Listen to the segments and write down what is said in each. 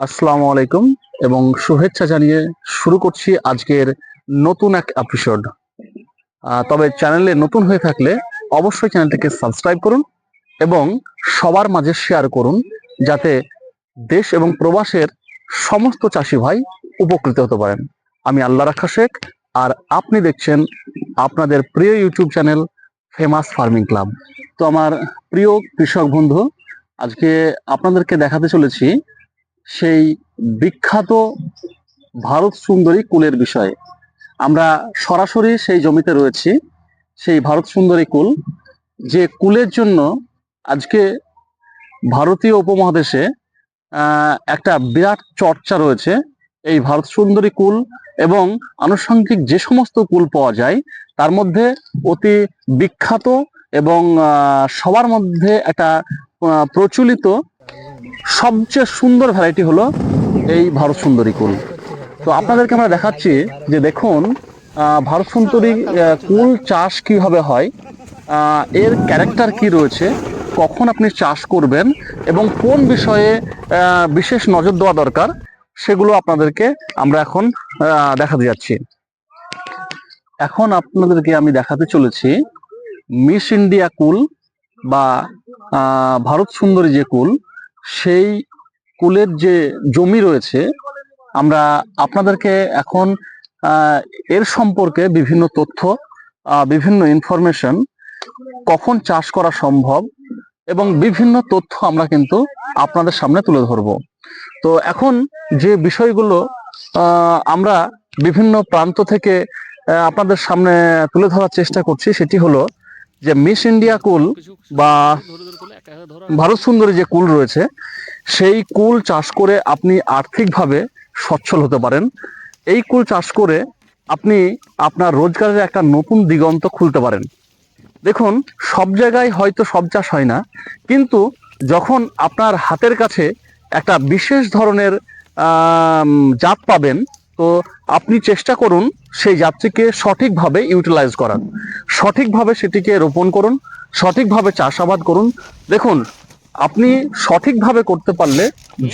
আসসালামু আলাইকুম এবং শুভেচ্ছা জানিয়ে শুরু করছি আজকের নতুন এক এপিসোড তবে চ্যানেলে নতুন হয়ে থাকলে অবশ্যই চ্যানেলটিকে সাবস্ক্রাইব করুন এবং সবার মাঝে শেয়ার করুন যাতে দেশ এবং প্রবাসের সমস্ত চাষি ভাই উপকৃত হতে পারেন। আমি আল্লাহ রাখা শেখ, আর আপনি দেখছেন আপনাদের প্রিয় YouTube channel famous farming club তো আমার প্রিয় কৃষক বন্ধু, আজকে আপনাদেরকে দেখাতে চলেছি সেই বিখ্যাত ভারত সুন্দরী কুলের বিষয়ে। আমরা সরাসরি সেই জমিতে রয়েছি, সেই ভারত সুন্দরী কুল। যে কুলের জন্য আজকে ভারতীয় উপমহাদেশে একটা বিরাট চর্চা রয়েছে। এই ভারত সুন্দরী কুল এবং আনুষঙ্গিক যে সমস্ত কুল পাওয়া যায়, তার মধ্যে অতি বিখ্যাত এবং সবার মধ্যে একটা প্রচলিত সবচেয়ে সুন্দর ভ্যারাইটি হলো এই ভারত সুন্দরী কুল। তো আপনাদেরকে আমরা দেখাচ্ছি যে দেখুন ভারত সুন্দরী কুল চাষ কীভাবে হয় এর ক্যারেক্টার কি রয়েছে, কখন আপনি চাষ করবেন, এবং কোন বিষয়ে বিশেষ নজর দেওয়া দরকার, সেগুলো আপনাদেরকে আমরা এখন দেখাতে যাচ্ছি। এখন আপনাদেরকে আমি দেখাতে চলেছি মিস ইন্ডিয়া কুল বা ভারত সুন্দরী যে কুল সেই কুলের যে জমি রয়েছে, আমরা আপনাদেরকে এখন এর সম্পর্কে বিভিন্ন তথ্য বিভিন্ন ইনফরমেশন কখন চাষ করা সম্ভব এবং বিভিন্ন তথ্য আমরা কিন্তু আপনাদের সামনে তুলে ধরব। তো এখন যে বিষয়গুলো আমরা বিভিন্ন প্রান্ত থেকে আপনাদের সামনে তুলে ধরার চেষ্টা করছি সেটি হলো যে মিস ইন্ডিয়া কুল বা ভারত সুন্দরী যে কুল রয়েছে, সেই কুল চাষ করে আপনি আর্থিকভাবে সচ্ছল হতে পারেন। এই কুল চাষ করে আপনি আপনার রোজগারের একটা নতুন দিগন্ত খুলতে পারেন। দেখুন, সব জায়গায় হয়তো সব চাষ হয় না, কিন্তু যখন আপনার হাতের কাছে একটা বিশেষ ধরনের জাত পাবেন, তো আপনি চেষ্টা করুন সেই জাতটিকে সঠিকভাবে ইউটিলাইজ করান। সঠিকভাবে সেটিকে রোপণ করুন, সঠিকভাবে চাষাবাদ করুন। দেখুন, আপনি সঠিকভাবে করতে পারলে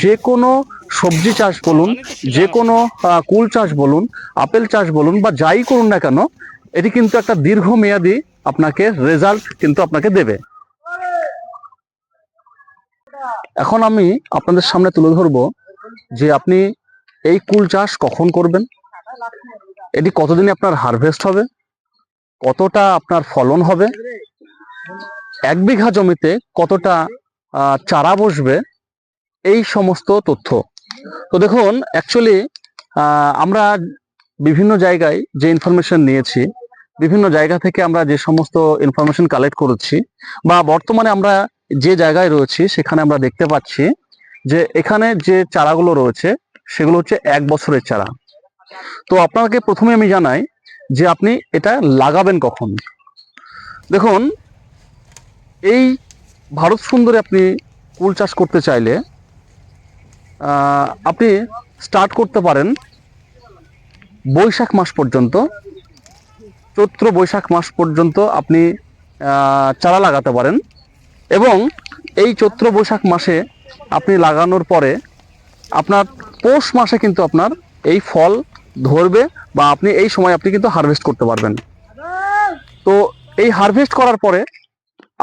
যে কোনো সবজি চাষ বলুন যে কোনো কুল চাষ বলুন, আপেল চাষ বলুন বা যাই করুন না কেন, এটি কিন্তু একটা দীর্ঘমেয়াদী আপনাকে রেজাল্ট কিন্তু আপনাকে দেবে। এখন আমি আপনাদের সামনে তুলে ধরবো যে আপনি এই কুল চাষ কখন করবেন এটি কতদিনে আপনার হারভেস্ট হবে? কতটা আপনার ফলন হবে? এক বিঘা জমিতে কতটা চারা বসবে? এই সমস্ত তথ্য। তো দেখুন অ্যাকচুয়ালি আমরা বিভিন্ন জায়গায় যে ইনফরমেশন নিয়েছি, বিভিন্ন জায়গা থেকে আমরা যে সমস্ত ইনফরমেশন কালেক্ট করেছি, বা বর্তমানে আমরা যে জায়গায় রয়েছি, সেখানে আমরা দেখতে পাচ্ছি যে এখানে যে চারাগুলো রয়েছে, সেগুলো হচ্ছে এক বছরের চারা। তো আপনাকে প্রথমে আমি জানাই যে আপনি এটা লাগাবেন কখন। দেখুন, এই ভারত সুন্দরে আপনি কুল চাষ করতে চাইলে আপনি স্টার্ট করতে পারেন বৈশাখ মাস পর্যন্ত, চৈত্র বৈশাখ মাস পর্যন্ত আপনি চারা লাগাতে পারেন এবং এই চৈত্র বৈশাখ মাসে আপনি লাগানোর পরে আপনার পৌষ মাসে কিন্তু আপনার এই ফল ধরবে বা আপনি এই সময় আপনি কিন্তু হারভেস্ট করতে পারবেন। তো এই হারভেস্ট করার পরে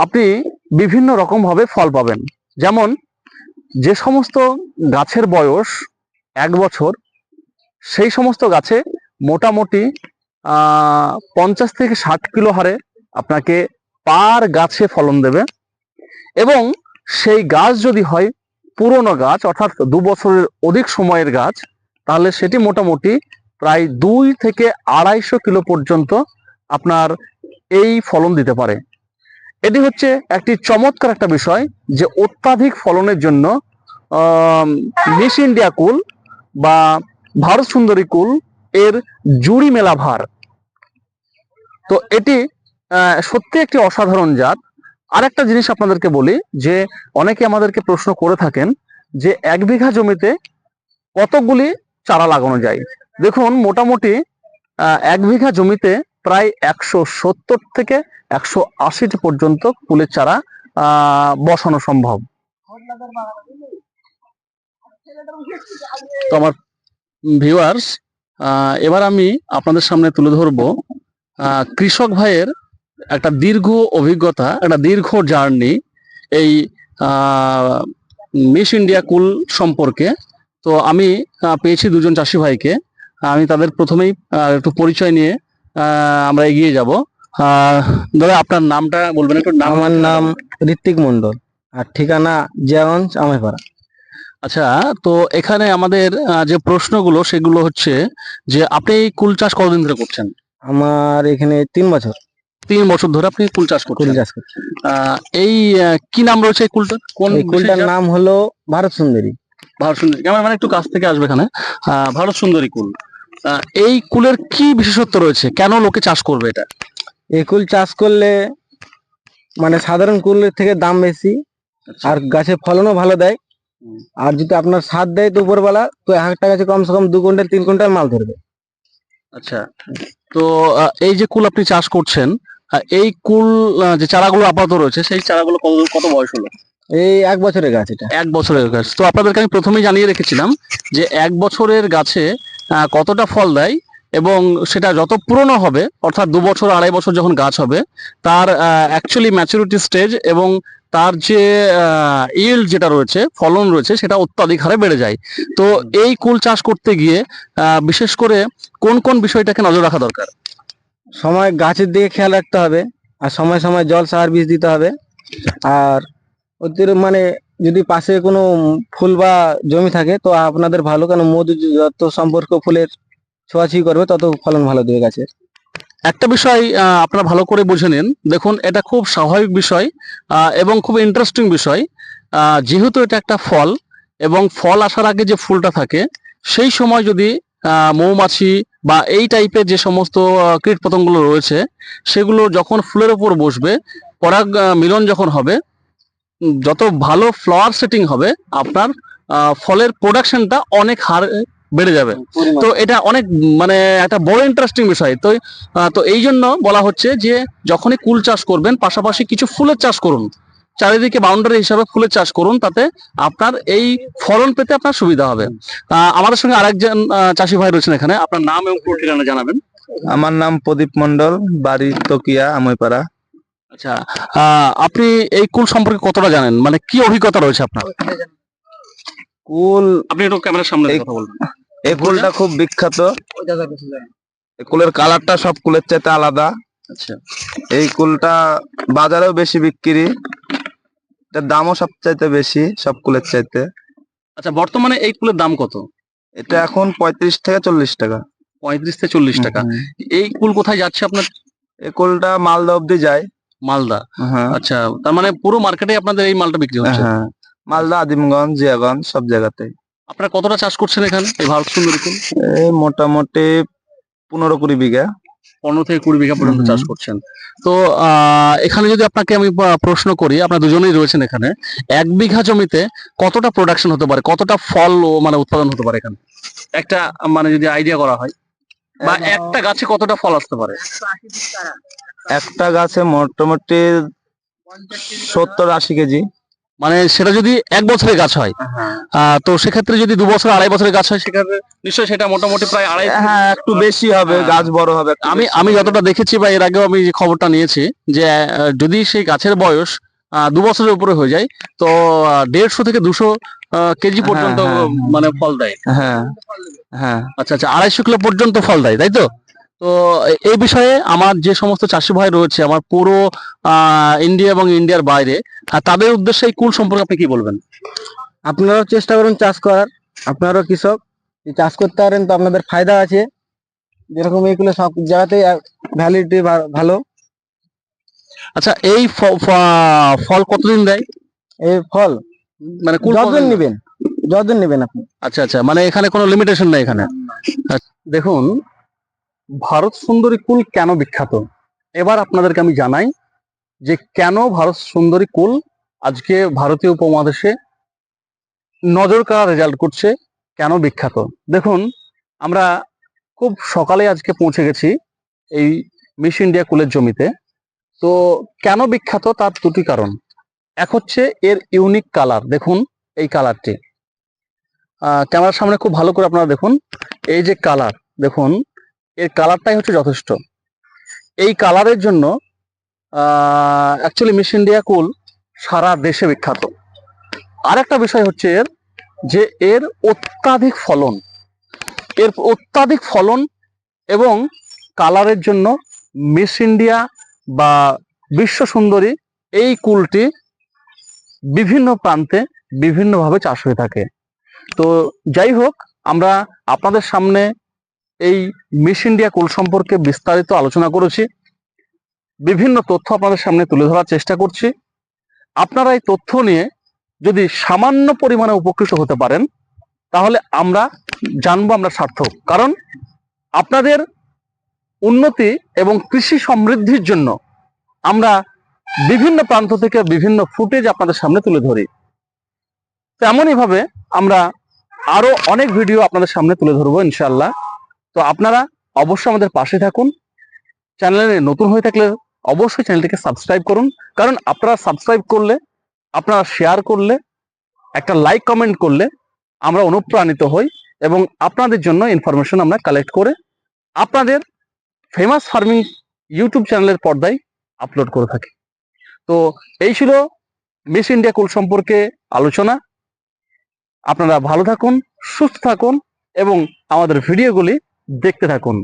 আপনি বিভিন্ন রকম ভাবে ফল পাবেন। যেমন যে সমস্ত গাছের বয়স এক বছর, সেই সমস্ত গাছে মোটামুটি পঞ্চাশ থেকে ষাট কিলো হারে আপনাকে পার গাছে ফলন দেবে এবং সেই গাছ যদি হয় পুরনো গাছ, অর্থাৎ দু বছরের অধিক সময়ের গাছ, তাহলে সেটি মোটামুটি প্রায় দুই থেকে আড়াইশো কিলো পর্যন্ত আপনার এই ফলন দিতে পারে। এটি হচ্ছে একটি চমৎকার একটা বিষয় যে অত্যাধিক ফলনের জন্য মিস ইন্ডিয়া কুল বা ভারত সুন্দরী কুল এর জুড়ি মেলা ভার। তো এটি সত্যি একটি অসাধারণ জাত। আরেকটা জিনিস আপনাদেরকে বলি যে অনেকে আমাদেরকে প্রশ্ন করে থাকেন যে এক বিঘা জমিতে কতগুলি চারা লাগানো যায়? দেখুন, মোটামুটি এক বিঘা জমিতে প্রায় একশো সত্তর থেকে একশো আশিটি পর্যন্ত ফুলের চারা বসানো সম্ভব। তো আমার ভিউয়ার্স এবার আমি আপনাদের সামনে তুলে ধরবো কৃষক ভাইয়ের একটা দীর্ঘ অভিজ্ঞতা, একটা দীর্ঘ জার্নি এই মিস ইন্ডিয়া কুল সম্পর্কে। তো আমি পেয়েছি দুজন চাষি ভাইকে। আমি তাদের প্রথমেই আহ, একটু পরিচয় নিয়ে আহ, আমরা এগিয়ে যাব। আহ, দাদা আপনার নামটা বলবেন একটু নাম। আমার নাম ঋত্বিক মন্ডল আর ঠিকানা জিয়াগঞ্জ আমাইপাড়া আচ্ছা তো এখানে আমাদের যে প্রশ্নগুলো সেগুলো হচ্ছে যে আপনি এই কুল চাষ কতদিন ধরে করছেন? আমার এখানে তিন বছর। তিন বছর ধরে আপনি কুল চাষ কুল করছেন। চাষ করছি। আহ, এই কি নাম রয়েছে এই কুলটা? কোন কুলটার নাম হলো ভারত সুন্দরী। ভারত সুন্দরী। আমার মানে একটু কাছ থেকে আসবে এখানে। আহ, ভারত সুন্দরী কুল। এই কুলের কি বিশেষত্ব রয়েছে? কেন লোকে চাষ করবে এটা? এই কুল চাষ করলে মানে সাধারণ কুলের থেকে দাম বেশি আর গাছে ফলনও ভালো দেয়। আর যদি আপনার সার দেয় তো উপরবেলা তো এক একটা গাছে কমসে কম দু কুইন্টাল তিন কুইন্টাল মাল ধরবে। আচ্ছা। তো এই যে কুল আপনি চাষ করছেন এই কুল যে চারাগুলো আপাতত রয়েছে সেই চারাগুলো কত কত বয়স হলো? এই এক বছরের গাছ এটা। এক বছরের গাছ। তো আপনাদেরকে আমি প্রথমেই জানিয়ে রেখেছিলাম যে এক বছরের গাছে কতটা ফল দেয় এবং সেটা যত পুরনো হবে, অর্থাৎ দু বছর, আড়াই বছর যখন গাছ হবে, তার অ্যাকচুয়ালি ম্যাচুরিটি স্টেজ এবং তার যে ইল্ড যেটা রয়েছে, ফলন রয়েছে, সেটা অত্যাধিক হারে বেড়ে যায়। তো এই কুল চাষ করতে গিয়ে বিশেষ করে কোন কোন বিষয়টাকে নজর রাখা দরকার? সময় গাছের দিকে খেয়াল রাখতে হবে, আর সময় সময় জল, সার, বীজ দিতে হবে। আর ওদের মানে যদি পাশে কোনো ফুল বা জমি থাকে, তো আপনাদের ভালো, কেন মধু যত সম্পর্ক ফুলের ছোঁয়াছুঁই করবে, তত ফলন ভালো দেবে গাছের। একটা বিষয় আপনারা ভালো করে বুঝে নিন। দেখুন, এটা খুব স্বাভাবিক বিষয় এবং খুব ইন্টারেস্টিং বিষয়। যেহেতু এটা একটা ফল, এবং ফল আসার আগে যে ফুলটা থাকে, সেই সময় যদি মৌমাছি বা এই টাইপের যে সমস্ত কীট পতঙ্গগুলো রয়েছে, সেগুলো যখন ফুলের ওপর বসবে, পরাগ মিলন যখন হবে যত ভালো ফ্লাওয়ার সেটিং হবে আপনার আহ, ফলের প্রোডাকশনটা অনেক হার বেড়ে যাবে। তো এটা অনেক মানে একটা বড় ইন্টারেস্টিং বিষয়। তো আহ, তো এই জন্য বলা হচ্ছে যে যখনই কুল চাষ করবেন পাশাপাশি কিছু ফুলের চাষ করুন। চারিদিকে বাউন্ডারি হিসাবে ফুলের চাষ করুন তাতে আপনার এই ফলন পেতে আপনার সুবিধা হবে। আহ, আমাদের সঙ্গে আরেকজন আহ, চাষি ভাই রয়েছেন এখানে। আপনার নাম এবং ঠিকানা জানাবেন। আমার নাম প্রদীপ মন্ডল বাড়ি তকিয়া আমইপাড়া। আচ্ছা আপনি এই কুল সম্পর্কে কতটা জানেন? মানে কি অভিজ্ঞতা রয়েছে আপনার? কুল আপনি একটু ক্যামেরার সামনে কথা বলবেন। এই কুলটা খুব বিখ্যাত। এই কুলের কালারটা সব কুলের চাইতে আলাদা। আচ্ছা। এই কুলটা বাজারেও বেশি বিক্রি। এটার দামও সব চাইতে বেশি সব কুলের চাইতে। আচ্ছা বর্তমানে এই কুলের দাম কত? এটা এখন পঁয়ত্রিশ থেকে চল্লিশ টাকা। পঁয়ত্রিশ থেকে চল্লিশ টাকা। এই কুল কোথায় যাচ্ছে আপনার? এই কুলটা মালদা অব্দি যায়। মালদা। হ্যাঁ। আচ্ছা তার মানে পুরো মার্কেটে আপনাদের এই মালটা বিক্রি হচ্ছে? হ্যাঁ মালদা আদিমগঞ্জ জিয়াগঞ্জ সব জায়গাতে আপনারা কতটা চাষ করছেন এখানে এই ভারত সুন্দরী এই মোটামুটি পনেরো কুড়ি বিঘা। পনেরো থেকে কুড়ি বিঘা পর্যন্ত চাষ করছেন। তো আহ, এখানে যদি আপনাকে আমি প্রশ্ন করি আপনার দুজনেই রয়েছেন এখানে এক বিঘা জমিতে কতটা প্রোডাকশন হতে পারে? কতটা ফল ও মানে উৎপাদন হতে পারে এখানে? একটা মানে যদি আইডিয়া করা হয় বা একটা গাছে কতটা ফল আসতে পারে? একটা গাছে মোটামুটি সত্তর আশি কেজি। মানে সেটা যদি এক বছরের গাছ হয় আহ, তো সেক্ষেত্রে যদি দু বছর আড়াই বছরের গাছ হয় সেক্ষেত্রে নিশ্চয়ই সেটা মোটামুটি প্রায় আড়াই হ্যাঁ একটু বেশি হবে হ্যাঁ। গাছ বড় হবে আমি আমি যতটা দেখেছি বা এর আগেও আমি যে খবরটা নিয়েছি যে যদি সেই গাছের বয়স দু বছরের উপরে হয়ে যায় তো দেড়শো থেকে দুশো কেজি হ্যাঁ, পর্যন্ত হ্যাঁ, হ্যাঁ। মানে ফল দেয়। হ্যাঁ হ্যাঁ। আচ্ছা আচ্ছা আড়াইশো কিলো পর্যন্ত ফল দেয় তাই তো? তো এই বিষয়ে আমার যে সমস্ত চাষি ভাই রয়েছে আমার পুরো আহ, ইন্ডিয়া এবং ইন্ডিয়ার বাইরে তাদের উদ্দেশ্যে এই কুল সম্পর্কে আপনি কি বলবেন? আপনারাও চেষ্টা করুন চাষ করার। আপনারাও কৃষক চাষ করতে পারেন তো আপনাদের ফায়দা আছে। যেরকম এইগুলো সব জায়গাতেই ভ্যালিডিটি ভালো। আচ্ছা এই ফল কতদিন দেয়? এই ফল মানে যতদিন নেবেন যতদিন নেবেন আপনি। আচ্ছা আচ্ছা মানে এখানে কোনো লিমিটেশন নেই এখানে। আচ্ছা, দেখুন ভারত সুন্দরী কুল কেন বিখ্যাত? এবার আপনাদেরকে আমি জানাই যে কেন ভারত সুন্দরী কুল আজকে ভারতীয় উপমহাদেশে নজর কাড়া রেজাল্ট করছে কেন বিখ্যাত? দেখুন, আমরা খুব সকালে আজকে পৌঁছে গেছি এই মিস ইন্ডিয়া কুলের জমিতে। তো কেন বিখ্যাত তার দুটি কারণ। এক হচ্ছে এর ইউনিক কালার দেখুন এই কালারটি ক্যামেরার সামনে খুব ভালো করে আপনারা দেখুন। এই যে কালার দেখুন এর কালারটাই হচ্ছে যথেষ্ট। এই কালারের জন্য অ্যাকচুয়ালি মিস ইন্ডিয়া কুল সারা দেশে বিখ্যাত। আরেকটা বিষয় হচ্ছে এর, যে এর অত্যাধিক ফলন, এর অত্যাধিক ফলন এবং কালারের জন্য মিস ইন্ডিয়া বা বিশ্ব সুন্দরী এই কুলটি বিভিন্ন প্রান্তে বিভিন্নভাবে চাষ হয়ে থাকে। তো যাই হোক, আমরা আপনাদের সামনে এই মিস ইন্ডিয়া কুল সম্পর্কে বিস্তারিত আলোচনা করেছি। বিভিন্ন তথ্য আপনাদের সামনে তুলে ধরার চেষ্টা করছি। আপনারা এই তথ্য নিয়ে যদি সামান্য পরিমাণে উপকৃত হতে পারেন, তাহলে আমরা জানব আমরা সার্থক। কারণ আপনাদের উন্নতি এবং কৃষি সমৃদ্ধির জন্য আমরা বিভিন্ন প্রান্ত থেকে বিভিন্ন ফুটেজ আপনাদের সামনে তুলে ধরি। তেমনইভাবে আমরা আরও অনেক ভিডিও আপনাদের সামনে তুলে ধরবো ইনশাল্লাহ তো আপনারা অবশ্যই আমাদের পাশে থাকুন। চ্যানেলে নতুন হয়ে থাকলে অবশ্যই চ্যানেলটিকে সাবস্ক্রাইব করুন। কারণ আপনারা সাবস্ক্রাইব করলে, আপনারা শেয়ার করলে, একটা লাইক কমেন্ট করলে আমরা অনুপ্রাণিত হই এবং আপনাদের জন্য ইনফরমেশন আমরা কালেক্ট করে আপনাদের ফেমাস ফার্মিং ইউটিউব চ্যানেলের পর্দায় আপলোড করে থাকি। তো এই ছিল মিস ইন্ডিয়া কুল সম্পর্কে আলোচনা। আপনারা ভালো থাকুন, সুস্থ থাকুন এবং আমাদের ভিডিওগুলি দেখতে থাকুন।